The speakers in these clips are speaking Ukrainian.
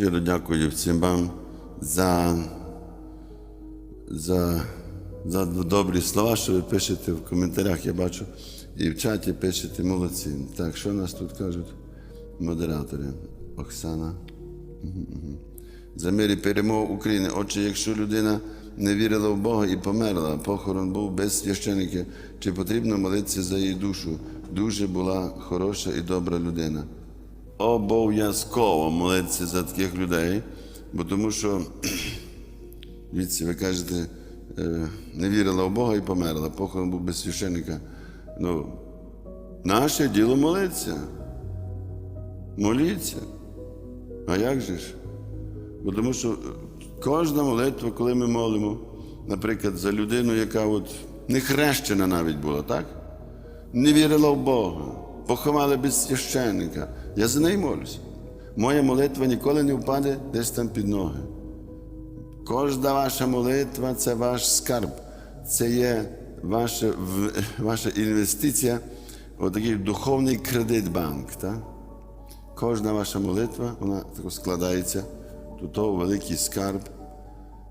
Щиро дякую всім вам за, за, за добрі слова, що ви пишете в коментарях, я бачу, і в чаті пишете молодці. Так, що нас тут кажуть? Модератори. Оксана. Мгм, мгм. За мир і України. Отже, якщо людина не вірила в Бога і померла, похорон був без священика, чи потрібно молитися за її душу? Дуже була хороша і добра людина. Обов'язково молитися за таких людей, бо тому що, дивіться, ви кажете, е, не вірила в Бога і померла, похорон був без священика. Ну, наше діло молитися. Моліться. А як же ж? Бо тому що е, кожна молитва, коли ми молимо, наприклад, за людину, яка от не хрещена навіть була, так? Не вірила в Бога, поховали без священника. Я за неї молюся. Моя молитва ніколи не впаде десь там під ноги. Кожна ваша молитва це ваш скарб, це є ваша, ваша інвестиція у такий духовний кредит банк. Так? Кожна ваша молитва, вона складається до того великий скарб.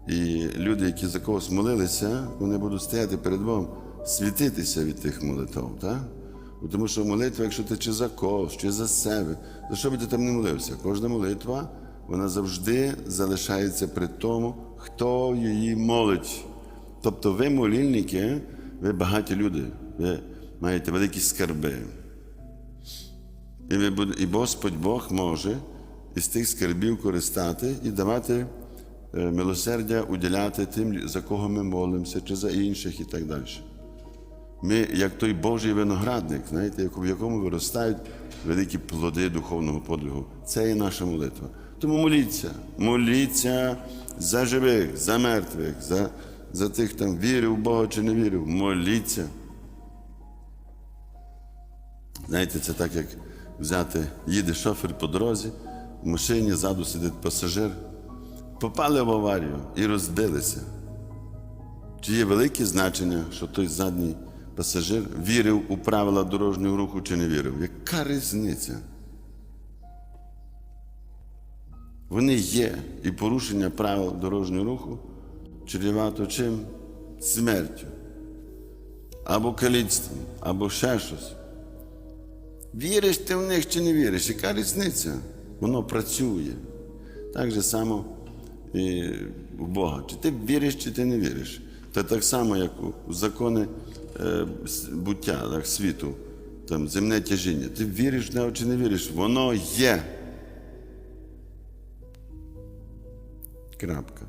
І люди, які за когось молилися, вони будуть стояти перед Богом, світитися від тих молитв. Так? Тому що молитва, якщо ти чи за когось, чи за себе, за що би ти там не молився? Кожна молитва, вона завжди залишається при тому, хто її молить. Тобто ви молільники, ви багаті люди, ви маєте великі скарби. І, ви і Господь Бог може із тих скарбів користати і давати е, милосердя, уділяти тим, за кого ми молимося, чи за інших і так далі. Ми, як той Божий виноградник, знаєте, в якому виростають великі плоди духовного подвигу. Це є наша молитва. Тому моліться, моліться за живих, за мертвих, за, за тих, там вірив в Бога чи не вірив. Моліться. Знаєте, це так, як взяти, їде шофер по дорозі, в машині ззаду сидить пасажир, попали в аварію і розбилися. Чи є велике значення, що той задній пасажир вірив у правила дорожнього руху чи не вірив? Яка різниця? Вони є, і порушення правил дорожнього руху чревато чим? Смертю. Або каліцтвом, або ще щось. Віриш ти в них чи не віриш? Яка різниця? Воно працює. Так же само і в Бога. Чи ти віриш, чи ти не віриш? Це так само, як у закони буття так, світу, там, земне тяжіння. Ти віриш в нього чи не віриш? Воно є. Крапка.